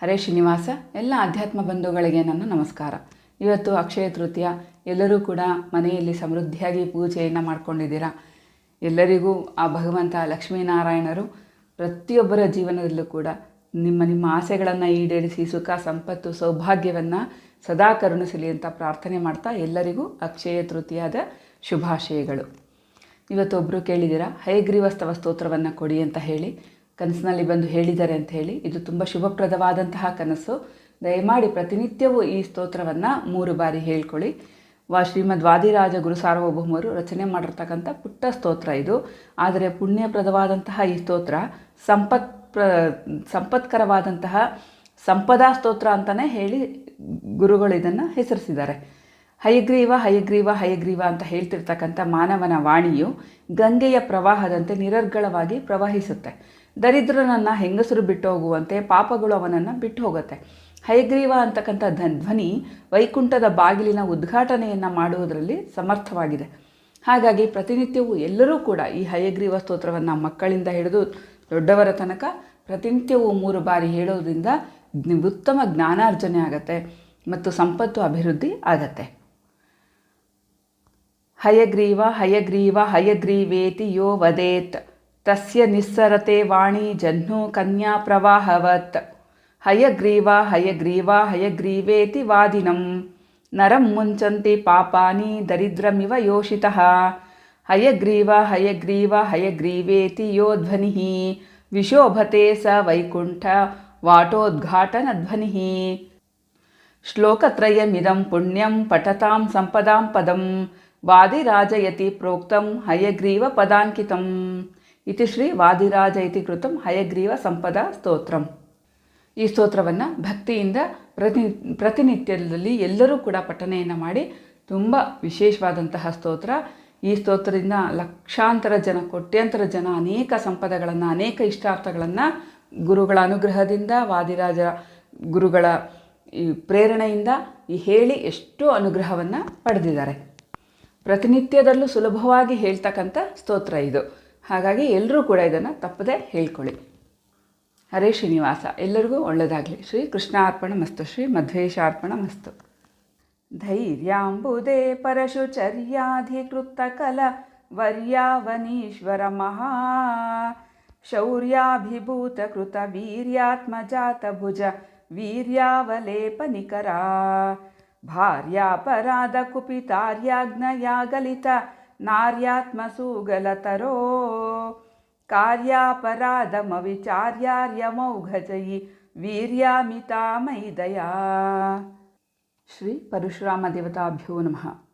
ಹರೇ ಶ್ರೀನಿವಾಸ, ಎಲ್ಲ ಆಧ್ಯಾತ್ಮ ಬಂಧುಗಳಿಗೆ ನನ್ನ ನಮಸ್ಕಾರ. ಇವತ್ತು ಅಕ್ಷಯ ತೃತೀಯ, ಎಲ್ಲರೂ ಕೂಡ ಮನೆಯಲ್ಲಿ ಸಮೃದ್ಧಿಯಾಗಿ ಪೂಜೆಯನ್ನು ಮಾಡ್ಕೊಂಡಿದ್ದೀರಾ? ಎಲ್ಲರಿಗೂ ಆ ಭಗವಂತ ಲಕ್ಷ್ಮೀನಾರಾಯಣರು ಪ್ರತಿಯೊಬ್ಬರ ಜೀವನದಲ್ಲೂ ಕೂಡ ನಿಮ್ಮ ನಿಮ್ಮ ಆಸೆಗಳನ್ನು ಈಡೇರಿಸಿ, ಸುಖ, ಸಂಪತ್ತು, ಸೌಭಾಗ್ಯವನ್ನು ಸದಾ ಕರುಣಿಸಲಿ ಅಂತ ಪ್ರಾರ್ಥನೆ ಮಾಡ್ತಾ ಎಲ್ಲರಿಗೂ ಅಕ್ಷಯ ತೃತೀಯದ ಶುಭಾಶಯಗಳು. ಇವತ್ತೊಬ್ಬರು ಕೇಳಿದ್ದೀರಾ, ಹಯಗ್ರೀವಸ್ತವ ಸ್ತೋತ್ರವನ್ನು ಕೊಡಿ ಅಂತ ಹೇಳಿ ಕನಸಿನಲ್ಲಿ ಬಂದು ಹೇಳಿದ್ದಾರೆ ಅಂತ ಹೇಳಿ ಇದು ತುಂಬ ಶುಭಪ್ರದವಾದಂತಹ ಕನಸು. ದಯಮಾಡಿ ಪ್ರತಿನಿತ್ಯವೂ ಈ ಸ್ತೋತ್ರವನ್ನು ಮೂರು ಬಾರಿ ಹೇಳ್ಕೊಳ್ಳಿ. ವಾ ಶ್ರೀಮದ್ ವಾದಿರಾಜ ಗುರು ಸಾರ್ವಭೌಮರು ರಚನೆ ಮಾಡಿರ್ತಕ್ಕಂಥ ಪುಟ್ಟ ಸ್ತೋತ್ರ ಇದು. ಆದರೆ ಪುಣ್ಯಪ್ರದವಾದಂತಹ ಈ ಸ್ತೋತ್ರ ಸಂಪತ್ ಪ್ರ, ಸಂಪತ್ಕರವಾದಂತಹ ಸಂಪದಾ ಸ್ತೋತ್ರ ಅಂತಲೇ ಹೇಳಿ ಗುರುಗಳು ಇದನ್ನು ಹೆಸರಿಸಿದ್ದಾರೆ. ಹಯಗ್ರೀವ ಹಯಗ್ರೀವ ಹಯಗ್ರೀವ ಅಂತ ಹೇಳ್ತಿರ್ತಕ್ಕಂಥ ಮಾನವನ ವಾಣಿಯು ಗಂಗೆಯ ಪ್ರವಾಹದಂತೆ ನಿರರ್ಗಳವಾಗಿ ಪ್ರವಹಿಸುತ್ತೆ. ದರಿದ್ರನನ್ನು ಹೆಂಗಸರು ಬಿಟ್ಟು ಹೋಗುವಂತೆ ಪಾಪಗಳು ಅವನನ್ನು ಬಿಟ್ಟು ಹೋಗುತ್ತೆ ಹಯಗ್ರೀವ ಅಂತಕ್ಕಂಥ ಧ್ವನಿ ವೈಕುಂಠದ ಬಾಗಿಲಿನ ಉದ್ಘಾಟನೆಯನ್ನು ಮಾಡುವುದರಲ್ಲಿ ಸಮರ್ಥವಾಗಿದೆ. ಹಾಗಾಗಿ ಪ್ರತಿನಿತ್ಯವೂ ಎಲ್ಲರೂ ಕೂಡ ಈ ಹಯಗ್ರೀವ ಸ್ತೋತ್ರವನ್ನು ಮಕ್ಕಳಿಂದ ಹಿಡಿದು ದೊಡ್ಡವರ ತನಕ ಪ್ರತಿನಿತ್ಯವೂ ಮೂರು ಬಾರಿ ಹೇಳೋದ್ರಿಂದ ಉತ್ತಮ ಜ್ಞಾನಾರ್ಜನೆ ಆಗತ್ತೆ ಮತ್ತು ಸಂಪತ್ತು ಅಭಿವೃದ್ಧಿ ಆಗತ್ತೆ. ಹಯಗ್ರೀವ ಹಯಗ್ರೀವ ಹಯಗ್ರೀವೇತಿ ಯೋ ವದೇತ್. तस्य निस्सरते वाणी जह्नुकन्याप्रवाहवत् हयग्रीवा हयग्रीवा हयग्रीवेति वादिनं। नरं मुञ्चन्ति पापानि दरिद्रमिव योषितः। हयग्रीवा हयग्रीवा हयग्रीवेति यो ध्वनिः विशोभते स वैकुण्ठ वाटोद्घाटनध्वनिः। श्लोकत्रयमिदं पुण्यं पठतां सम्पदां पदं। वादिराजयति प्रोक्तं हयग्रीवपदाङ्कितम्। ಇತಿ ಶ್ರೀ ವಾದಿರಾಜ ಇತಿ ಕೃತಂ ಹಯಗ್ರೀವ ಸಂಪದ ಸ್ತೋತ್ರಂ. ಈ ಸ್ತೋತ್ರವನ್ನು ಭಕ್ತಿಯಿಂದ ಪ್ರತಿ, ಪ್ರತಿನಿತ್ಯದಲ್ಲಿ ಎಲ್ಲರೂ ಕೂಡ ಪಠನೆಯನ್ನು ಮಾಡಿ ತುಂಬ ವಿಶೇಷವಾದಂತಹ ಸ್ತೋತ್ರ. ಈ ಸ್ತೋತ್ರದಿಂದ ಲಕ್ಷಾಂತರ ಜನ, ಕೋಟ್ಯಾಂತರ ಜನ ಅನೇಕ ಸಂಪದಗಳನ್ನು, ಅನೇಕ ಇಷ್ಟಾರ್ಥಗಳನ್ನು ಗುರುಗಳ ಅನುಗ್ರಹದಿಂದ, ವಾದಿರಾಜ ಗುರುಗಳ ಈ ಪ್ರೇರಣೆಯಿಂದ ಈ ಹೇಳಿ ಎಷ್ಟು ಅನುಗ್ರಹವನ್ನು ಪಡೆದಿದ್ದಾರೆ. ಪ್ರತಿನಿತ್ಯದಲ್ಲೂ ಸುಲಭವಾಗಿ ಹೇಳ್ತಕ್ಕಂಥ ಸ್ತೋತ್ರ ಇದು. ಹಾಗಾಗಿ ಎಲ್ಲರೂ ಕೂಡ ಇದನ್ನು ತಪ್ಪದೆ ಹೇಳ್ಕೊಳ್ಳಿ. ಹರೇ ಶ್ರೀನಿವಾಸ. ಎಲ್ಲರಿಗೂ ಒಳ್ಳೆಯದಾಗಲಿ ಶ್ರೀ ಕೃಷ್ಣಾರ್ಪಣ ಮಸ್ತು. ಶ್ರೀ ಮಧ್ವೇಶಾರ್ಪಣ ಮಸ್ತು. ಧೈರ್ಯಾಂಬುದೇ ಪರಶುಚರ್ಯಾಧಿಕೃತ ಕಲ. ವರ್ಯಾವನೀಶ್ವರ ಮಹಾ. ಶೌರ್ಯಾಭಿಭೂತ ಕೃತ ವೀರ್ಯಾತ್ಮಜಾತ ಭುಜ. ವೀರ್ಯಾವಲೇಪನಿಕರ ಭಾರ್ಯಾಪರಾಧ ಕುಪಿತಾರ್ಯಾಗ್ನಯಾಗಲಿತ नार्यात्मसूगलतरो। कार्यापराधमविचार्यार्यमौघजयि वीर्यामितामयि दया। श्री परशुरामदेवताभ्यो नमः।